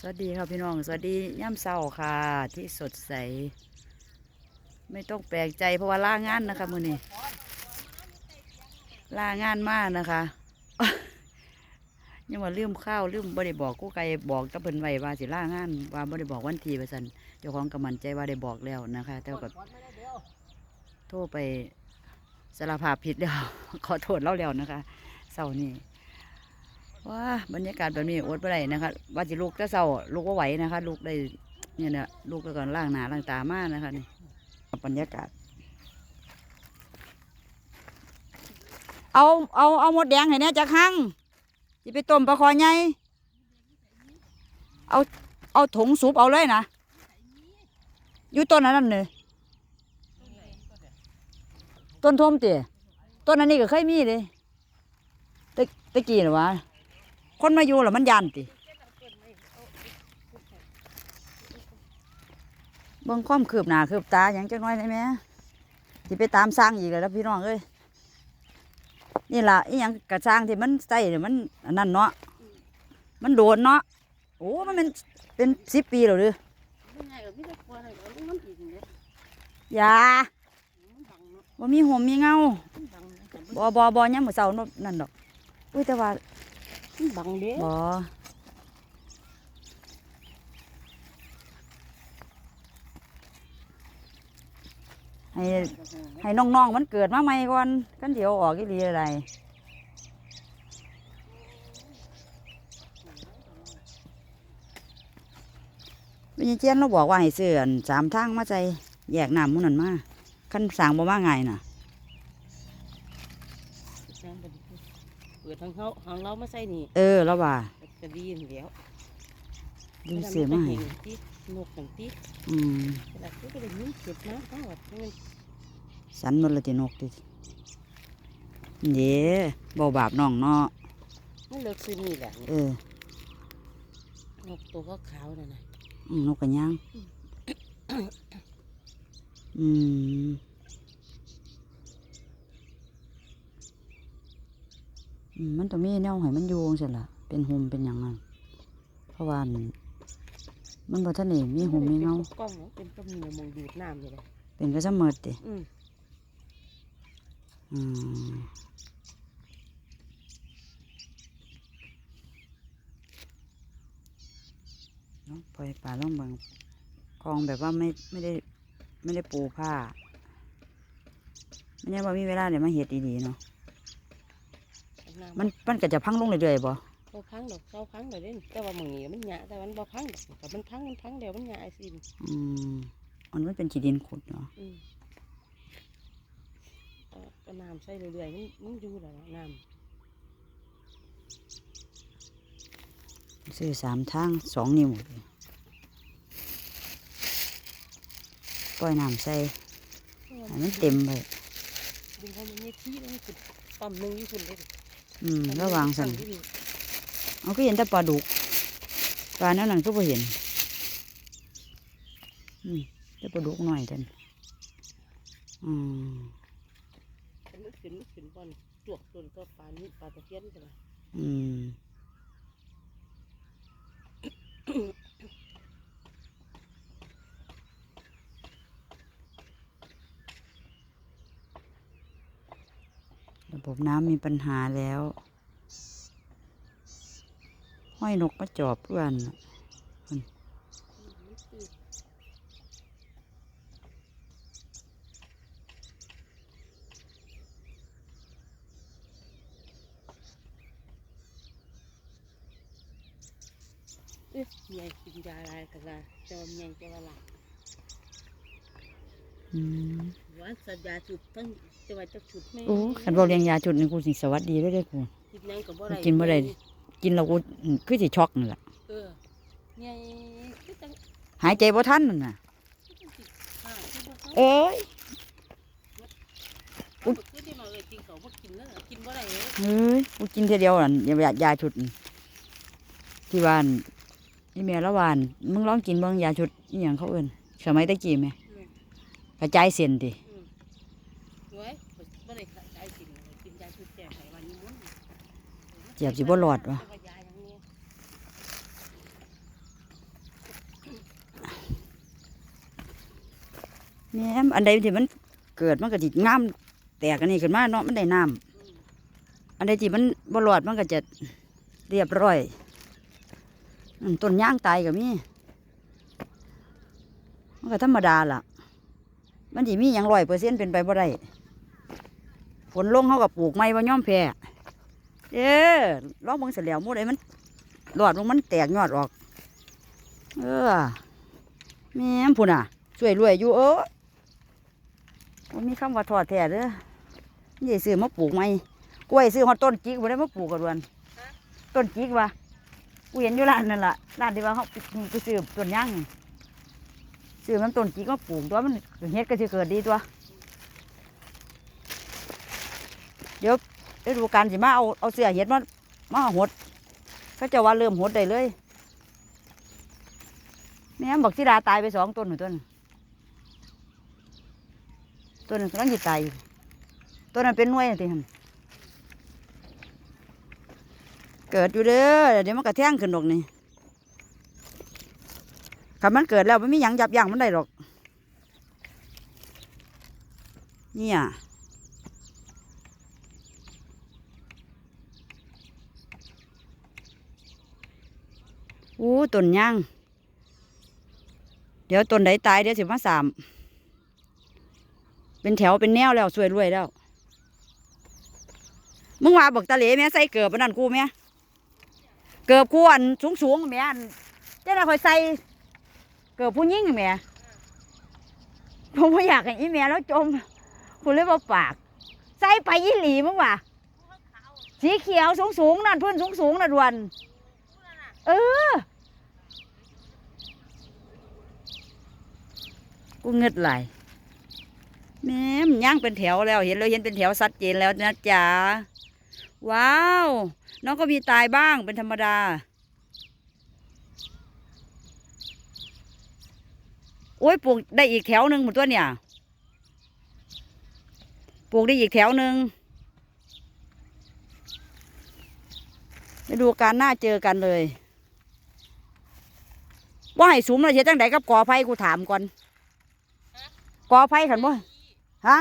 สวัสดีค่ะพี่น้อง สวัสดีย่ำเศร้าค่ะ ที่สดใส ไม่ต้องแปลกใจเพราะว่าล่างานนะคะมือนี้ล่างานมากนะคะ ยังว่าลืมข้าวลืมบ่ได้บอกกู้ไก่บอกตะเพิ่นไว้ว่าสิล่างานว่าบ่ได้บอกวันทีไปสันเจ้าของกำมันใจว่าได้บอกแล้วนะคะ แต่ว่าก็โทรไปสารภาพผิดแล้วขอโทษเล่าแล้วนะคะเศร้านี่ ว้าบรรยากาศแบบนี้อดไปได้นะคะว่าจะลูกจะเศร้าลูกว่าไหวนะคะ ลูกได้เนี่ยนี่ยลูกก็ก่อนล่างหนาล่างตามากนะคะนี่บรรยากาศ เอาเอาเอาหมดแดงให้เนี่ยจะคั่งจะไปต้มปลาคอใหญ่เอาเอาถุงซุปเอาเลยนะอยู่ต้นนั้นนั่นเลยต้นทมเตี๋ยต้นอันนี้ก็เคยมีเลยตะตะกี้หรอวะ คนมาอยู่แล้วมันยันติเบิ่งความคืบหน้าคืบตาอย่างจังน้อยได้ไหมที่ไปตามสร้างอีกแล้วนะพี่น้องเอ้ยนี่ล่ะอีหยังกระสร้างที่มันใส่เนี่ยมันอันนั้นเนาะมันโดนเนาะโอ้มันเป็นเป็นสิบปีแล้วหรือไม่ไงก็ไม่ได้กลัวอะไรหรอกมันอีกเลยอย่ามันบังเนาะบ่มีห่มมีเงามันบังนะแต่บ่บ่บ่ยังมื้อเช้านั่นดอกอุ้ยแต่ว่ามัน บังเด้บ่ให้ให้น้องๆมันเกิดมาใหม่ก่อนกันเดี๋ยวออกอีหลีอะไรวิญญาเจียนเราบอกว่าให้ซื้อนสามทางมาใจแยกน้ำมุนนั่นมาขั้นสางบ่มาไงน่ะ จ้างบัดนี้เปิดทางเขาทางเรามาใส่นี่เออแล้วว่าจะดีนแล้วดูเสียมาให้ที่นกต่างที่อืมขนาดที่ก็ได้ยินเสียงนะทั้งหมดมันสันมันละตินกติเด้เบาบาปน้องเนาะมันเลิกซื้อนี่แหละเออนกตัวก็ขาวนั่นนะอืมนกกระย่างอืม มมันต้องมีแนวให้มันอยู่จังซี่ล่ะเป็นหุมเป็นหยังนั่นเพราะว่าอันมันบ่ทันได้มีหุมมีเงากล้องเนาะเป็นก็มีมองดูดน้ำอยู่เลยเป็นก็เสมอติอืมอืมเนาะปล่อยปลาล่องเบิงคลองแบบว่าไม่ไม่ได้ไม่ได้ปูผ้าไม่ใช่ว่ามีเวลาเดี๋ยวมาเห็ดดีๆเนาะ น้ำมันมันก็จะพังลงเรื่อยๆบ่เขาพังดอกเขาพังเลยเด่นแต่ว่ามึงนี่มันหยาแต่มันบ่พังดอกแต่มันพังมันพังเดี๋ยวมันหยาไอ้สิอืมมันไม่เป็นขี้ดินขุดเนาะอืมเอาก็น้ำใส่เรื่อยๆมันมันอยู่แล้วนะน้ซื้อสามทางสองนิ้วเลยปล่อยน้ำใส่ำให้มันเต็มไปดึงให้มันมีที่แล้วมันขึ้นปั๊มหนึงอยู่ขึ้นเลยดิ อืมระวังสันตั้อยู่นี่เอาก็เห็นแต่ปลาดุก ปลานั่นนั่นก็บ่เห็น อืมแต่ปลาดุกหน่อยท่านอืมแต่มันขึ้นมันขึ้นบอนจวกต้นก็ปลานี้ปลาตะเพียนใช่ไหมอืมระ บบน้ำมีปัญหาแล้ว ห้อยนกมาจอบเพื่อนเอ๊ะใหญ่กินยาอะไรกันละจอมใหญ่จอว่าหลัก อืมว่าสัญญาจุดทั้งจะว่าจะจุดไม่โอ้ขันบอกเรียงยาจุดนี่กูสิสวัสดีเลยเด้อกูกินยังกับบ่ได้กินบ่ได้กินแล้วกูคือสิช็อกนั่นแหละเออใหญ่คือจังหายใจบ่ทันนั่นน่ะ คือจังสิอ่าคือบ่เขาเอ้ยเอาบ่คือที่มาเลยกินเขาบ่กินแล้วกินบ่ได้เลยเฮ้ยกูกินเทียวเดียวนั่นยายาชุดนั่นที่บ้านนี่แม่ละวานมึงลองกินเบิ่งยาชุดนี่ยังเขาเอิ้นสมัยตะกี้แม่ กระจายเส้นดิเว้ยียบสิบ่หลอดวะแหมอันใดที่มันเกิดมันก็ติดง่ามแตกอันนี้ขึ้นมาเนาะมันได้น้ำอันใดที่มันบลอดมันก็จะเรียบร้อยต้นย่างตายกับนี่มันก็ธรรมดาล่ะ มันสิมีอย่างร้อยเปอร์เซ็นต์เป็นไปบ่ได้ฝนลงเขากับปลูกไม้บ่ย่อมแพ้เด้อลองเบิ่งเสยแหล้วหมูใดมันรอดลงมันแตกยอดออก เออแม่มพุ่นอะช่วยรวยอยู่เออมันมีคำว่าทอดแท้เด้อนี่ซื้อมาปลูกไหมกล้วยซื้อฮอดต้นจิกบ่ได้มาปลูกกันวันต้นจิกวะกูเห็นอยู่ร้านนั่นล่ะร้านที่ว่าเขาไปซื้อต้นย่างนี่ ซื้อมันต้นจิกมาปลูกตัวมันเฮ็ดก็สิเกิดดีตัว เดี๋ยวฤดูกาลสิมาเอาเอาเสื้อเฮ็ดมามาหดเขาเจะว่าเริ่มหดได้เลยแม่บอกสิดาตายไปสองต้นหนึ่งต้นต้นนึ่งกำลังจะตายต้นนั้นเป็นหน่วยนะทีนเกิดอยู่เด้อเดี๋ยวมันกระแทงขึ้นดอกนี่ ถ้ามันเกิดแล้วมันไม่ยังยับยั้งมันได้หรอก เนี่ยอู้ต้นย่างเดี๋ยวต้นไหนตายเดี๋ยวสิมาสาม เป็นแถวเป็นแนวแล้วสวยรวยแล้ว มึงว่าบอกตะเหลแม่ใส่เกือบนั่นกูแม่เกือบกูอันสูงสูงแม่อันเจ้าหน้าคอยใส่ เกือบผู้ยิ่งแม่ผมไม่อยากให้อีแม่แล้วจมคุณเลยบอกปาก ใส่ไปยี่หลีมึงว่าสีเขียวสูงสูงนั่นเพื่อนสูงสูงนั่นดวนเออ กูเงึดไหลยแม่มย่างเป็นแถวแล้วเห็นแล้วเห็นเป็นแถวชัดเจนแล้วนะจ๊ะ ว้าว น้องก็มีตายบ้างเป็นธรรมดา โอ้ยปลูกได้อีกแถวหนึ่งหมดตัวเนี่ย ปลูกได้อีกแถวหนึ่งไปดูการหน้าเจอกันเลยว่าให้สูมเราเฮ็ดจังไดกับกอไผ่กูถามก่อนกอไผ่ขันบ่ฮะ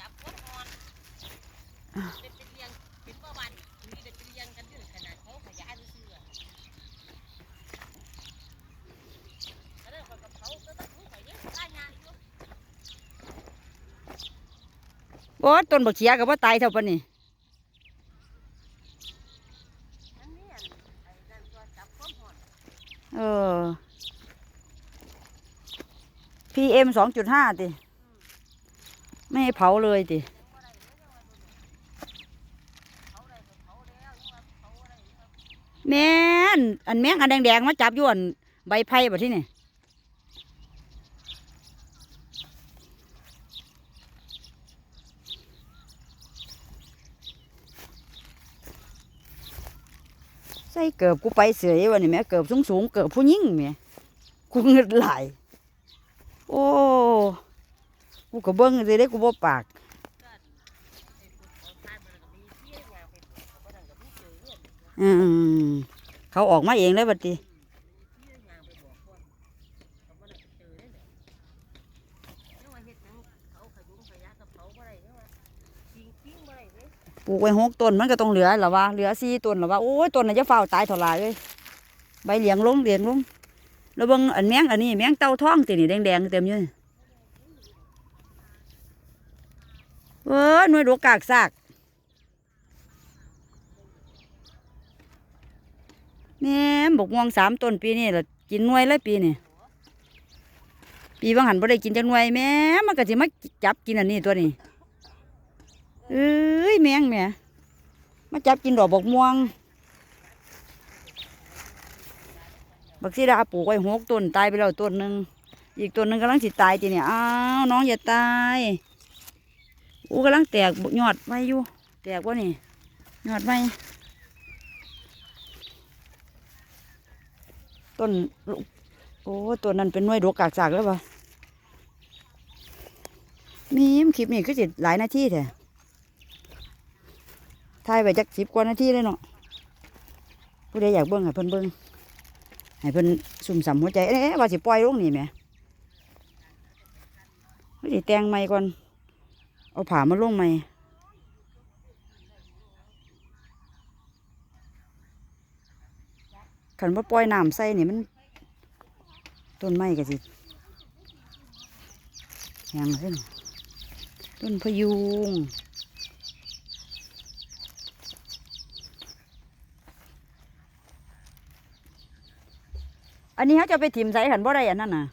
จับคนอ่อนเป็นเป็นเรียงเป็นบ่วันนี่เป็นเรียงกันอยู่ขนาดเขาขยายเสื้อแล้วก็กับเขาก็ต้องข่อยยังตายงานอยู่ โอ้ต้นบักเขียกับว่าตายเท่าปานนี่นั่นนี่อันไอ้นั่นตัวจับคนอ่อนเออ PM สองจุดห้าติ ไม่ให้เผาเลยติแม่นอันแมงอันแดงๆมาจับยวนใบไผ่แบบที่นี่ ใส่เกิบกูไปเสยวันนี้แม่เกิบสูงสูงเกิบผู้ยิ่งแม่กูเงิดไหลโอ้กูก็เบิ้งเลยได้กูบ่ปากอืมเขาออกมาเองเลยบัดนี้ ปลูกไว้หกต้นมันก็ต้องเหลือหรอวะเหลือสี่ต้นหรอวะโอ้ยต้นน่ะจะเฝ้าตายเท่าไรเลยใบเหลียงลงเหลียงลงแล้วบิ่งอันแมงอันนี้แมงเต่าท้องตินี่แดงๆเต็มอยู่เว้ยหน่วยดวกากซากแม่บกม่วงสามต้นปีนี้ละกินหน่วยเลยปีนี้ปีบางหันบ่ได้กินจักหน่วยแม่มันก็สิมาจับกินอันนี้ตัวนี้เอ้ ยแมงแม่มาจับกินดอกบกม่วง บักซีดาปลูกไว้หกต้นตายไปแล้วต้นหนึ่งอีกต้นหนึ่งกำลังสิตายทีเนี่ยอ้าวน้องอย่าตายอู้กำลังแตกยอดไว้อยู่แตกวะนี่ยอดไว้ต้นโอ้ต้นนั้นเป็นหน่วยดกกากจากแล้วปะมีมคลิปนี้คือสิหลายนาทีแท้ ถ่ายไปจักสิบกว่านาทีเลยเนาะผู้ใดอยากเบิ่งให้เพิ่นเบิ่งให้เพิ่นสุ่มสำหัวใจเอ๊ะว่าสิปล่อยลงนี่แหมดิแต่งใหม่ก่อน เอาผ้ามาลงใหม่ขันว่าปล่อยน้ำใส่นี่มัน ต้นไม้ก็สิแหงขึ้นต้นพยุง อันนี้เขาจะไปถิ่มใส่ขันบ่ได้อันนั้นน่ะ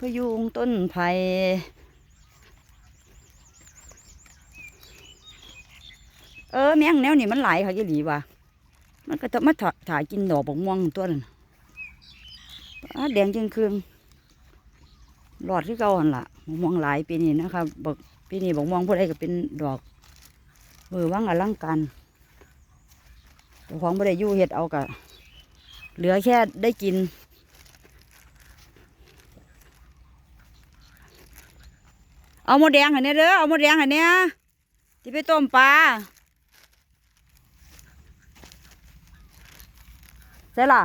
พยุงต้นไผ่เออแมงแนวนี่มันไหลายค่ะยี่หลีว่ะมันก็จะมาถ่าถ่ายกินดอกบกม่วงตัวนั้นอ้าแดงจึงคืองหลอดที่เก่าหันละม่วงหลายปีนี้นะคะบอก ปีนี้บกม่วงพวกใดก็เป็นดอกเบอว่างอลังการของบ่ได้ยู่เฮ็ดเอากะเหลือแค่ได้กิน เอาหมดแดงให้เนี่ยเด้อเอาหมดแดงให้เนี่ยที่ไปต้มปลาใช่ล่ะ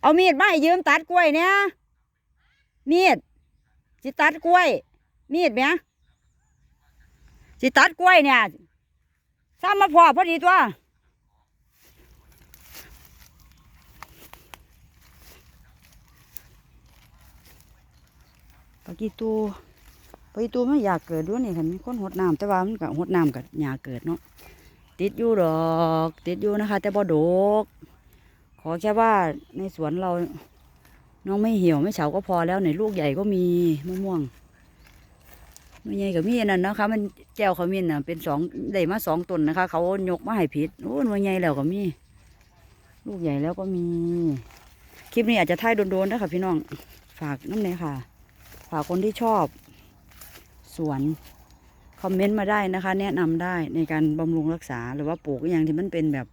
เอามีดมาให้ยืมตัดกล้วยเนี่ยมีด สิตัดกล้วย มีดเมียสิตัดกล้วยเนี่ยซ้ำมาพอพอดีตัวปากีตูปากีตูมันอยากเกิดด้วยนี่คันมีคนหดน้ำแต่ว่ามันก็หดน้ำกับอยากเกิดเนาะติดอยู่ดอก ติดอยู่นะคะ แต่บ่ดก ขอแค่ว่าในสวนเรา น้องไม่เหี่ยวไม่เฉาก็พอแล้วในลูกใหญ่ก็มีมะม่วงมะใหญ่กับมีนนั้นนะคะ มันแก้วขมิ้นน่ะเป็นสองได้มาสองต้นนะคะ เขายกมาให้ผิดโอ้ยมะใหญ่แล้วก็มีลูกใหญ่แล้วก็มี คลิปนี้อาจจะท่ายโดนๆนะคะพี่น้องฝากน้ำเนยค่ะ ฝากคนที่ชอบ สวนคอมเมนต์มาได้นะคะ แนะนำได้ในการบำรุงรักษาหรือว่าปลูกอย่างที่มันเป็นแบบ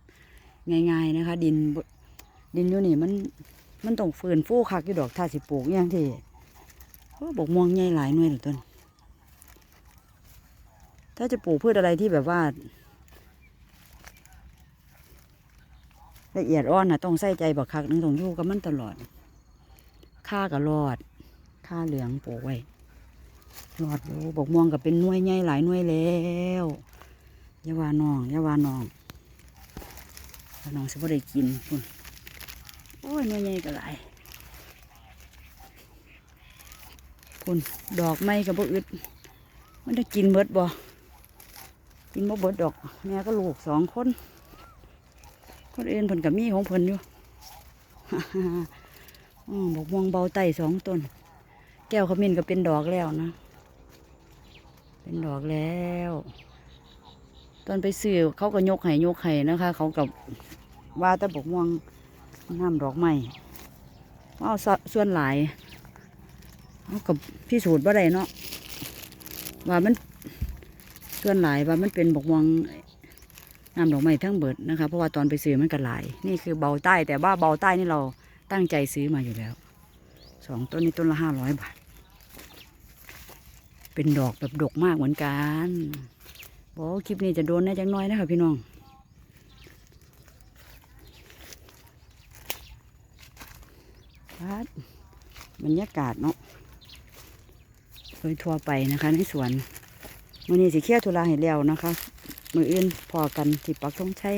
ง่าย ๆนะคะ ดินดินอยู่นี่มัน มันต้องฝืนฟูคักอยู่ดอกถ้าสิปลูกอย่างที่โอ้บกม่วงใหญ่หลายหน่วยหลือต้นถ้าจะปลูกพืชอะไรที่แบบว่า ละเอียดอ่อนนะต้องใส่ใจบักคักนึงต้องอยู่กับมันตลอดค่ากับรอดค่าเหลืองปลูกไว้รอดอยู่บกม่วงกับเป็นหน่วยใหญ่หลายหน่วยแล้วยาวานองยาวานองแล้วน้องสิบ่ได้กินพุ่นโอ้ย หน่วยใหญ่ก็หลายพุ่นดอกไม้กับบ่อึด มันได้กินเบิดบ่กินบ่เบิดดอกแม่ก็ลูกสองคน คนอื่นเพิ่นกับมีของเพิ่นอยู่อืมบกม่วงเบาไต่สองต้น แก้วขมิ้นก็เป็นดอกแล้วนะ เป็นดอกแล้ว ตอนไปซื้อเขาก็ยกไห้ยกไห้นะคะ เขากับว่าแต่บกม่วง น้ำดอกไม้เอาส่วนหลายเขากับพิสูจน์ว่าได้เนาะว่ามันส่วนหลายว่ามันเป็นบกม่วงน้ำดอกไม้ทั้งเบิดนะคะเพราะว่าตอนไปซื้อมันก็หลาย นี่คือเบาใต้แต่ว่าเบาใต้นี่เราตั้งใจซื้อมาอยู่แล้วสองต้นนี้ต้นละห้าร้อยบาท เป็นดอกแบบดกมากเหมือนกันบอกคลิปนี้จะโดนแน่จังน้อยนะคะพี่น้อง ดบรรยากาศเนาะโดยทั่วไปนะคะ ในสวนวันนี้สิเคลียร์ธุระให้แล้วนะคะ มืออื่นพอกันที่ปักธงใชัย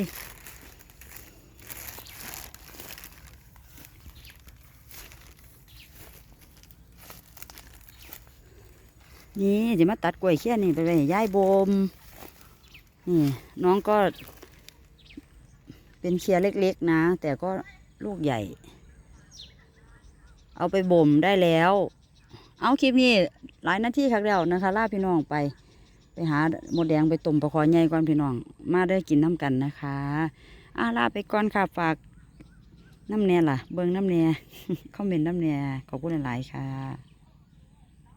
นี่จะมาตัดกล้วยเขี้ยนี่ไปไปย้ายบมนี่น้องก็เป็นเคี้ยเล็กๆนะ แต่ก็ลูกใหญ่ เอาไปบ่มได้แล้ว เอาคลิปนี้หลายนาทีครับแล้วนะคะลาพี่น้องไป ไปหาหมดแดงไปต้มปลาคอใหญ่ก่อนพี่น้อง มาได้กินน้ำกันนะคะอาลาไปก่อนค่ะฝากน้ำแน่ล่ะ เบิ้งน้ำแน่คอมเมนต์น้ำแน่ขอบคุณหลายๆค่ะ